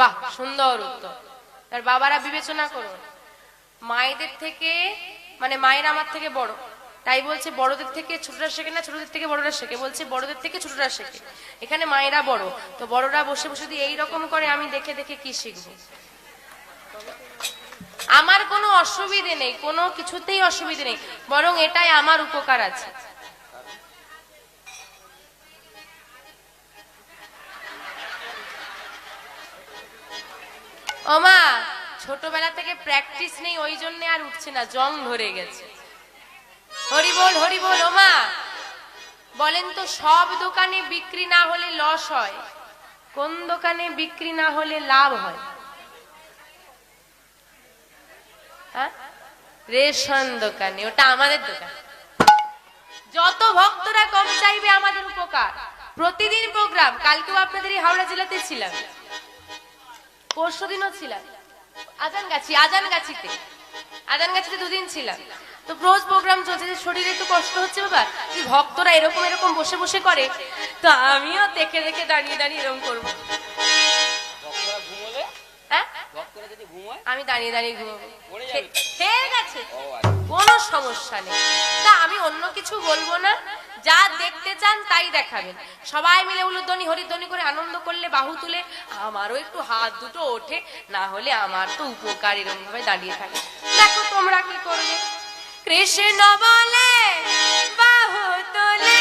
বাহ, সুন্দর উত্তর। তার বাবারা বিবেচনা করুন। মায়েদের থেকে মানে মায়ের আমার থেকে বড়। তাই বলছে বড়দের থেকে ছোটরা শেখে না, ছোটদের থেকে বড়রা শেখে। বলছে বড়দের থেকে ছোটরা শেখে। এখানে মায়েরা বড়। তো বড়রা বসে বসে যদি এইরকম করে, আমি দেখে দেখে কি শিখব? আমার কোনো অসুবিধে নেই, কোনো কিছুতেই অসুবিধে নেই। বরং এটাই আমার উপকার আছে। ওমা, ছোটবেলা থেকে প্র্যাকটিস নেই, ওই জন্য আর উঠছে না, জং ধরে গেছে। হরি বল হরি বল, ওমা, বলেন তো সব দোকানে বিক্রি না হলে লস হয়, কোন দোকানে বিক্রি না হলে লাভ হয়? হ্যাঁ? রেশন দোকানে, ওটা আমাদের দোকান। যত ভক্তরা কম চাইবে আমাদের উপকার। প্রতিদিন প্রোগ্রাম, কালকেও আপনাদের এই হাওড়া জেলাতে ছিলাম। পরশু দিনও ছিলাম। আজান গাছি আজান গাছিতে। আজান গাছিতে দুদিন ছিলাম। তো রোজ প্রোগ্রাম চলছে যে শরীরে একটু কষ্ট হচ্ছে বাবা যে ভক্তরা এরকম এরকম বসে বসে করে তো আমিও দেখে দেখে দাঁড়িয়ে দাঁড়িয়ে এরকম করব। হ্যাঁ? আমি দাঁড়িয়ে দাঁড়িয়ে ঘুমাবো। ঠিক আছে কোনো সমস্যা নেই। তা আমি অন্য কিছু বলব না? যা দেখতে চান তাই দেখাবেন। সবাই মিলে উলুধ্বনি, হরিধ্বনি করে আনন্দ করলে বাহু তুলে আমারও একটু হাত দুটো ওঠে, না হলে আমার তো উপকার এরকম ভাবে দাঁড়িয়ে থাকে। দেখো তোমরা কি করবে? কৃষ্ণ বলে, বাহু তুলে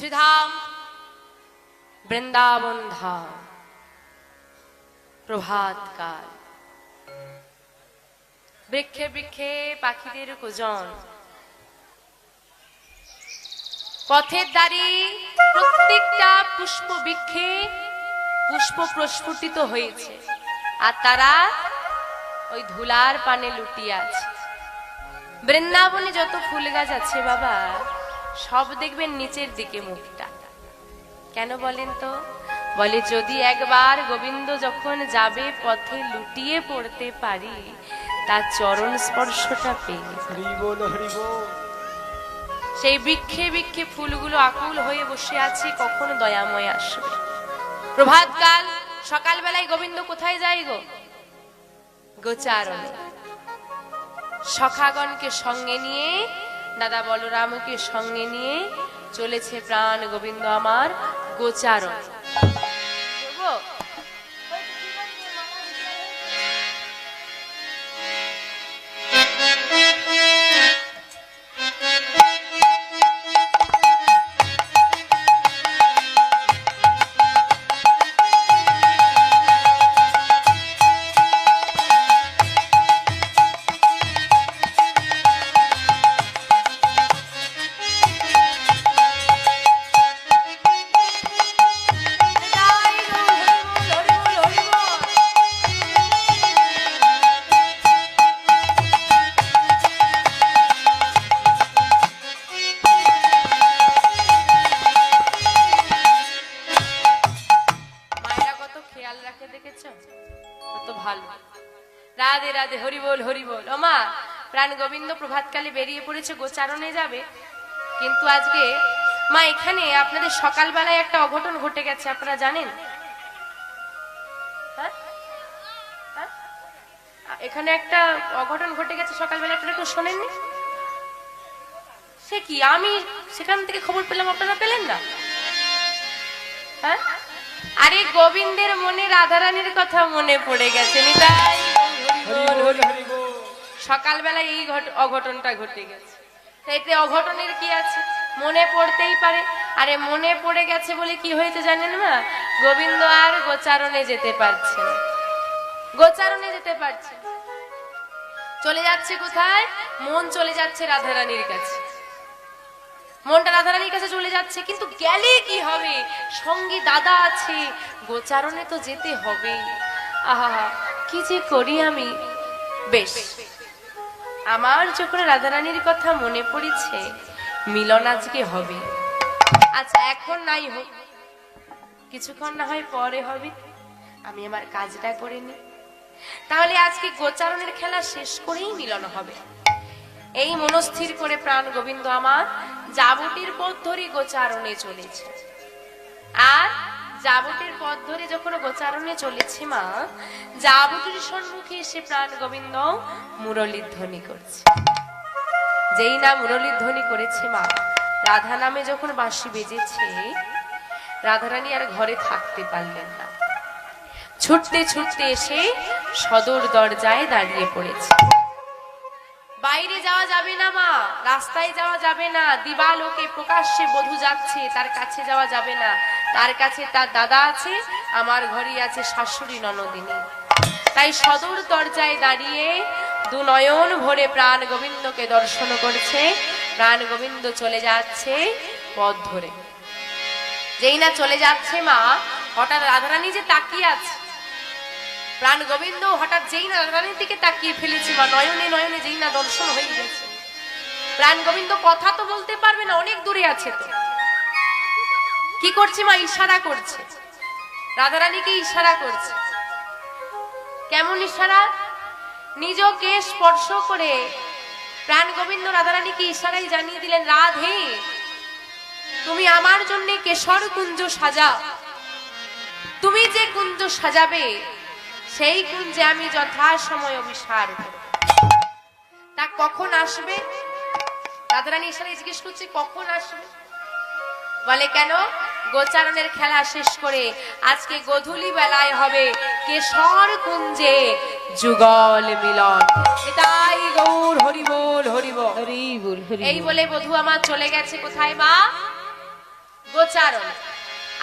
শ্রীধাম বৃন্দাবন ধাম প্রভাত কাল। বৃক্ষে বৃক্ষে পাখিদের কুজন। পথের দাড়ি প্রত্যেকটা পুষ্প বৃক্ষে পুষ্প প্রস্ফুটিত হয়েছে, আর তারা ওই ধুলার পানে লুটিয়ে আছে। বৃন্দাবনে যত ফুল গাছ আছে বাবা সব দেখবেন নিচের দিকে মুখটা। কেন বলেন তো? বলে যদি একবার গোবিন্দ যখন যাবে পথে লুটিয়ে পড়তে পারি তার চরণ স্পর্শটা পেয়ে সেই বৃক্ষে বৃক্ষে ফুলগুলো আকুল হয়ে বসে আছে কখন দয়াময় আসবে। প্রভাতকাল সকালবেলায় গোবিন্দ কোথায় যায় গো? গোচারণে। সখাগণকে সঙ্গে নিয়ে দাদা বলরামকে সঙ্গে নিয়ে চলেছে প্রাণ গোবিন্দ আমার গোচারণ। খেয়াল রাখে, দেখেছ? কত ভালো। রাধে রাধে, হরি বল হরি বল। ও মা প্রাণ গোবিন্দ প্রভাতকালে বেরিয়ে পড়েছে, গোচারণে যাবে। কিন্তু আজকে, মা, এখানে আপনাদের সকালবেলায় একটা অঘটন ঘটে গেছে, আপনারা জানেন? হ্যাঁ? হ্যাঁ? এখানে একটা অঘটন ঘটে গেছে সকালবেলা আপনারা কেউ শোনেননি? সে কি, আমি সেখান থেকে খবর পেলাম, আপনারা পেলেন না? হ্যাঁ? আরে গোবিন্দের মনে রাধারানীর কথা মনে পড়ে গেছে নিতাই। হরি বল হরি বল। সকালবেলায় এই ঘট- অঘটনটা ঘটে গেছে। এতে অঘটনের কি আছে? মনে পড়তেই পারে। আরে মনে পড়ে গেছে বলে কি হয়েছে জানেন মা? গোবিন্দ আর গোচারণে যেতে পারছে না। গোচারণে যেতে পারছে চলে যাচ্ছে কোথায়? মন চলে যাচ্ছে রাধারানীর কাছে। মনটা রাধারানীর কাছে চলে যাচ্ছে, কিন্তু গেলে কি হবে? সঙ্গে দাদা আছে, গোচারণে তো যেতে হবে। আহা কি যে করি আমি? বেশ, আমার যখন রাধারানীর কথা মনে পড়েছে, মিলন আজকে হবে। আচ্ছা এখন নাই হোক। কিছুক্ষণ না হয় পরে হবে। আমি আমার কাজটা করে নি তাহলে আজকে গোচারণের খেলা শেষ করেই মিলন হবে। এই মনস্থির করে প্রাণ গোবিন্দ আমার যাবটির পথ ধরে গোচারণে চলেছে। আর যাবটির পথ ধরে যখন গোচারণে চলেছে মা যাবটির সম্মুখে এসে প্রাণ গোবিন্দ মুরলীর ধ্বনি করছে। যেই না মুরলীর ধ্বনি করেছে মা, রাধা নামে যখন বাঁশি বেজেছে, রাধারানী আর ঘরে থাকতে পারলেন না। ছুটতে ছুটতে এসে সদর দরজায় দাঁড়িয়ে পড়েছে। বাইরে যাওয়া যাবে না মা, রাস্তায় যাওয়া যাবে না, দিবালোকে প্রকাশ্যে বধূ যাচ্ছে, তার কাছে যাওয়া যাবে না। তার কাছে তার দাদা আছে, আমার ঘরে আছে শাশুড়ি ননদিনী। তাই সদর দরজায় দাঁড়িয়ে দু নয়ন ভরে প্রাণ গোবিন্দকে দর্শন করছে, প্রাণ গোবিন্দ চলে যাচ্ছে পথ ধরে। যেই না চলে যাচ্ছে মা, হঠাৎ রাধারানী যে তাকিয়ে আছে প্রাণ গোবিন্দ হঠাৎ যেই না রাধারানীর দিকে তাকিয়ে ফেলেছে বা নয়নে নয়নে যেই না দর্শন হয়ে গেছে। প্রাণ গোবিন্দ কথা তো বলতে পারবে না, অনেক দূরে আছে কি করছে মা? ইশারা করছে। রাধারানীকে ইশারা করছে। কেমন ইশারা? নিজকে স্পর্শ করে প্রাণ গোবিন্দ রাধারানীকে ইশারাই জানিয়ে দিলেন, রাধে, তুমি আমার জন্য কেশর কুঞ্জ সাজাও। তুমি যে কুঞ্জ সাজাবে সেই কুঞ্জে আমি যথা সময় অভিসার। তা কখন আসবে? রাধারানী ইশারায় জিজ্ঞেস করছে কখন আসবে? বলে কেন? গোচারণের খেলা শেষ করে আজকে গধূলি বেলায় হবে কেশর কুঞ্জে যুগল মিলন। এটাই গৌর হরি বল হরি বল হরি বল হরি এই বলে বধূ আমার চলে গেছে কোথায় মা? গোচারণ।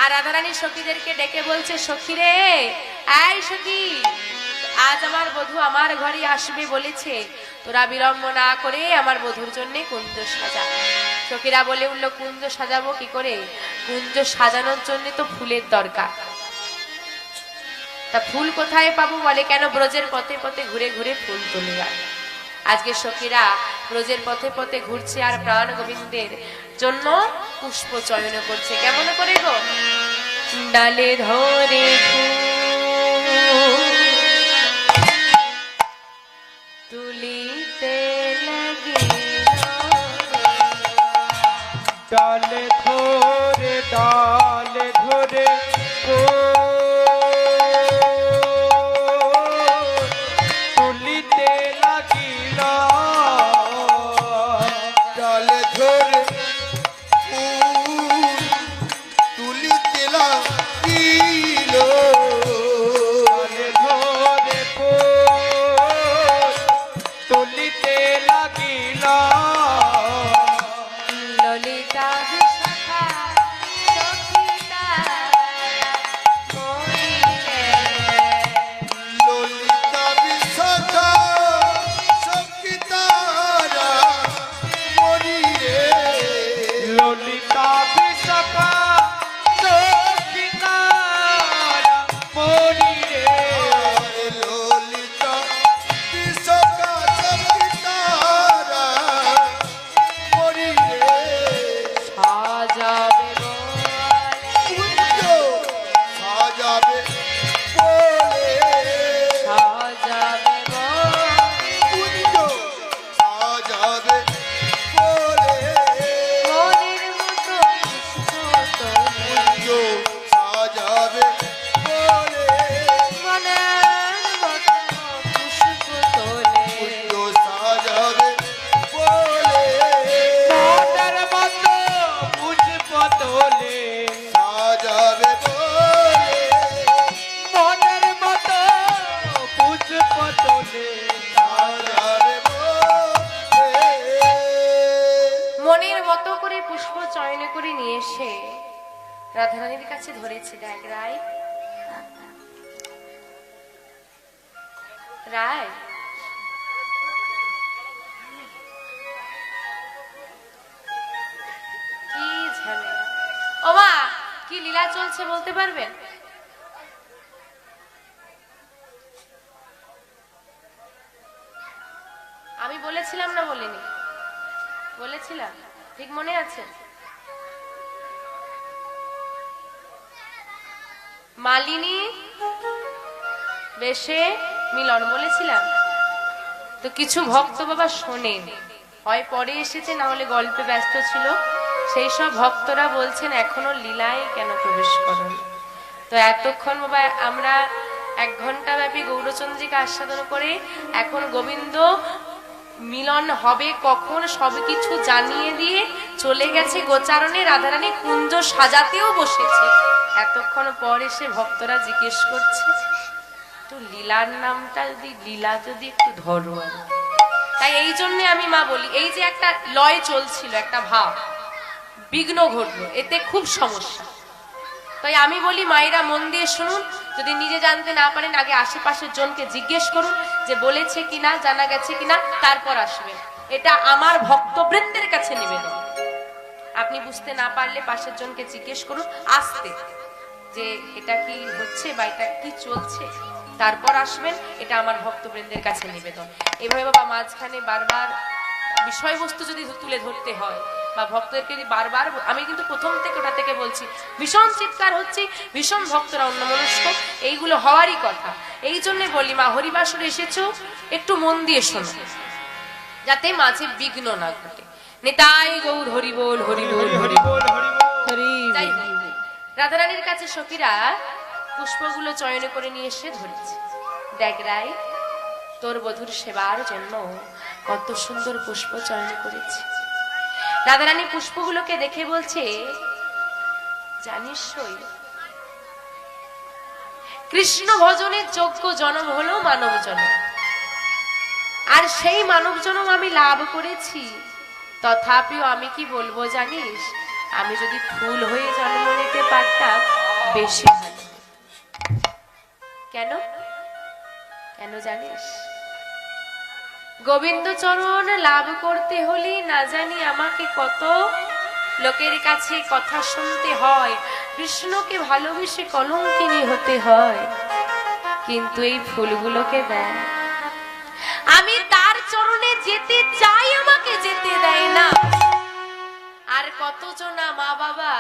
আর রাধারানী সখীদেরকে ডেকে বলছে, সখী রে, এই সখী, আজ আমার বধূ আমার ঘরে আসবে বলেছে। তোরা বিলম্ব না করে আমার বধুর জন্য কুঞ্জ সাজা। সখীরা বলে উঠল, কুঞ্জ সাজাবো কি করে? কুঞ্জ সাজানোর জন্য তো ফুলের দরকার। তা ফুল কোথায় পাবো বলে কেন ব্রজের পথে পথে ঘুরে ঘুরে ফুল তুলে আয়? আজকে সখীরা ব্রজের পথে পথে ঘুরছে আর প্রাণ গোবিন্দের জন্য পুষ্প চয়ন করছে। কেমন করে গো ডালে ধরে তুলিতে লাগিল। ডালে রায়। কি ও মা, কি লীলা চলছে বলতে পারবেন? আমি বলেছিলাম না বলিনি। বলেছিলাম, ঠিক মনে আছে? মালিনী, বেশে মিলন বলেছিলাম, তো কিছু ভক্ত বাবা শোনেন। হয় পরে এসেছে, না হলে গল্পে ব্যস্ত ছিল। সেই সব ভক্তরা বলছেন, এখনও লীলায় কেন প্রবেশ করেন? তো এতক্ষণ বাবা, আমরা এক ঘণ্টা ব্যাপী গৌরচন্দ্রীকে আস্বাদন করে এখন গোবিন্দ মিলন হবে কখন সবকিছু জানিয়ে দিয়ে চলে গেছে গোচারণে। রাধারানী কুঞ্জ সাজাতেও বসেছে। এতক্ষণ পর এসে ভক্তরা জিজ্ঞেস করছে তো লীলার নামটা যদি, লীলা যদি একটু ধরো তাই এই জন্য আমি মা বলি, এই যে একটা লয় চলছিল, একটা ভাব, বিঘ্ন ঘটলো, এতে খুব সমস্যা। তাই আমি বলি, মায়েরা মন দিয়ে শুনুন, যদি নিজে জানতে না পারেন, আগে আশেপাশের জনকে জিজ্ঞেস করুন যে বলেছে কিনা, জানা গেছে কিনা, তারপর আসবেন এটা আমার ভক্তবৃন্দের কাছে নিবেদন। আপনি বুঝতে না পারলে পাশের জনকে জিজ্ঞেস করুন, আসতে, যে এটা কি হচ্ছে বা এটা কি চলছে? তারপর আসবেন এটা আমার ভক্তবৃন্দের কাছে নিবেদন। এভাবে বাবা মাঝখানে বারবার বিষয়বস্তু যদি তুলে ধরতে হয় বা ভক্তদেরকে যদি বারবার আমি কিন্তু প্রথম থেকে ওটা থেকে বলছি ভীষণ চিৎকার হচ্ছে ভীষণ ভক্তরা অন্যমনস্ক এইগুলো হওয়ারই কথা। এই জন্য বলি মা হরিবাসরে এসেছ একটু মন দিয়ে শোনো যাতে মাঝে বিঘ্ন না ঘটে। নেতাই গৌর হরিবোল হরিবোল হরিবোল। হরিবোল হোক, রাধারানীর কাছে সখীরা পুষ্পগুলো চয়ন করে নিয়ে এসে ধরেছে। দেখ রায়, তোর বধুর সেবার জন্য কত সুন্দর পুষ্প চয়ন করেছে। রাধারানী পুষ্পগুলোকে দেখে বলছে, জানিস কৃষ্ণ ভজনের যোগ্য জনম হলো মানব জনম। আর সেই মানব জনম আমি লাভ করেছি। তথাপিও আমি কি বলব জানিস? আমি যদি ফুল হয়ে জন্ম নিতে পারতাম, বেশি ভালো। কেন? কেন জানিস? গোবিন্দ চরণ লাভ করতে হলে না জানি আমাকে কত? লোকের কাছে কথা শুনতে হয়, কৃষ্ণকে ভালোবেসে কলঙ্কিনী হতে হয়। কিন্তু এই ফুলগুলোকে দেয় আমি তার চরণে যেতে চাই, আমাকে যেতে দেয় না। আর কতজন মা বাবা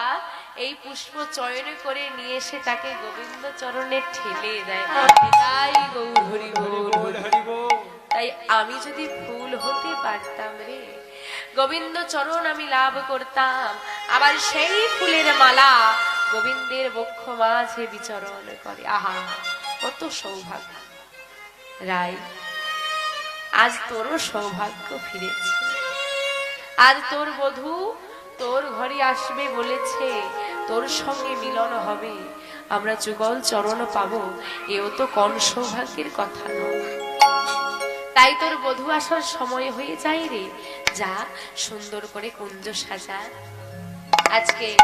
এই পুষ্প চয়ন করে নিয়ে এসে তাকে গোবিন্দ চরণে ঠেলে দেয়। তাই গৌর হরি। তাই আমি যদি ফুল হতে পারতাম রে গোবিন্দ চরণ আমি লাভ করতাম। আবার সেই ফুলের মালা গোবিন্দের বক্ষ মাঝে বিচরণ করে। আহা কত সৌভাগ্য। রায় আজ তোরও সৌভাগ্য ফিরেছে। আর তোর বধূ তোর ঘরে আসবে বলেছে। তোর সঙ্গে মিলন হবে। আমরা যুগল চরণ পাবো, এও তো কম সৌভাগ্যের কথা নয়। তাই তোর বধূ আসার সময় হয়ে যায় রে। যা, সুন্দর করে কুঞ্জ সাজা। আজকে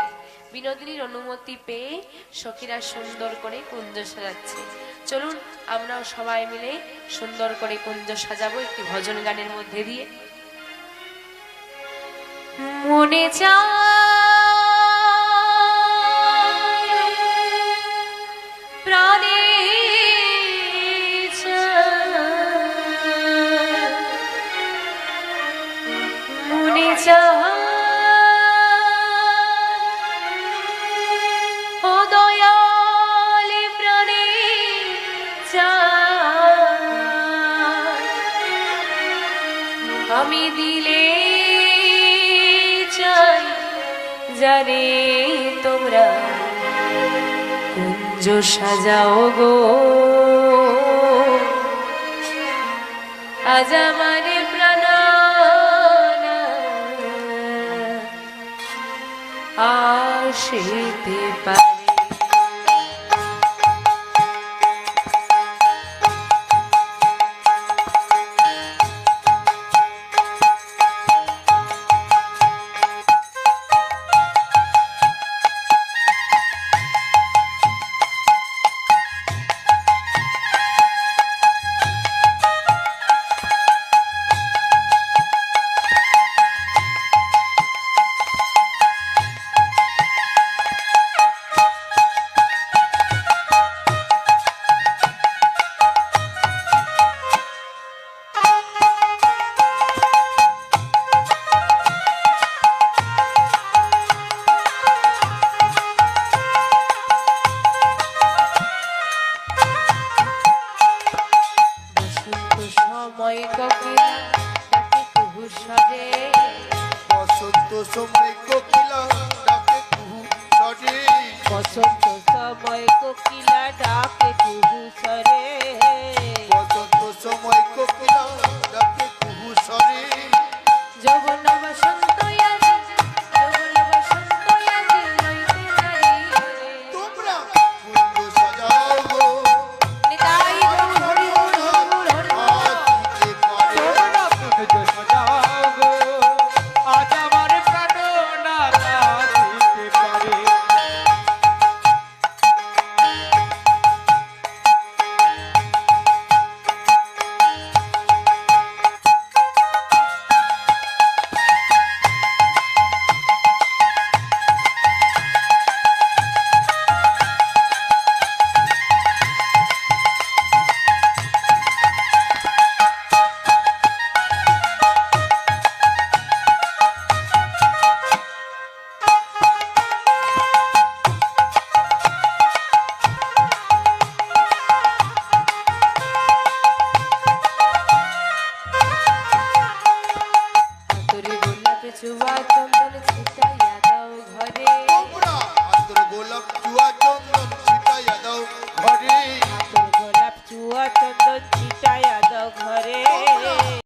বিনোদিনীর অনুমতি পেয়ে সখীরা সুন্দর করে কুঞ্জ সাজাচ্ছে। চলুন, আমরাও সবাই মিলে সুন্দর করে কুঞ্জ সাজাবো একটি ভজন গানের মধ্যে দিয়ে। মনে চায় সাজাও গো আজ আমার প্রাণ আসিতে পারে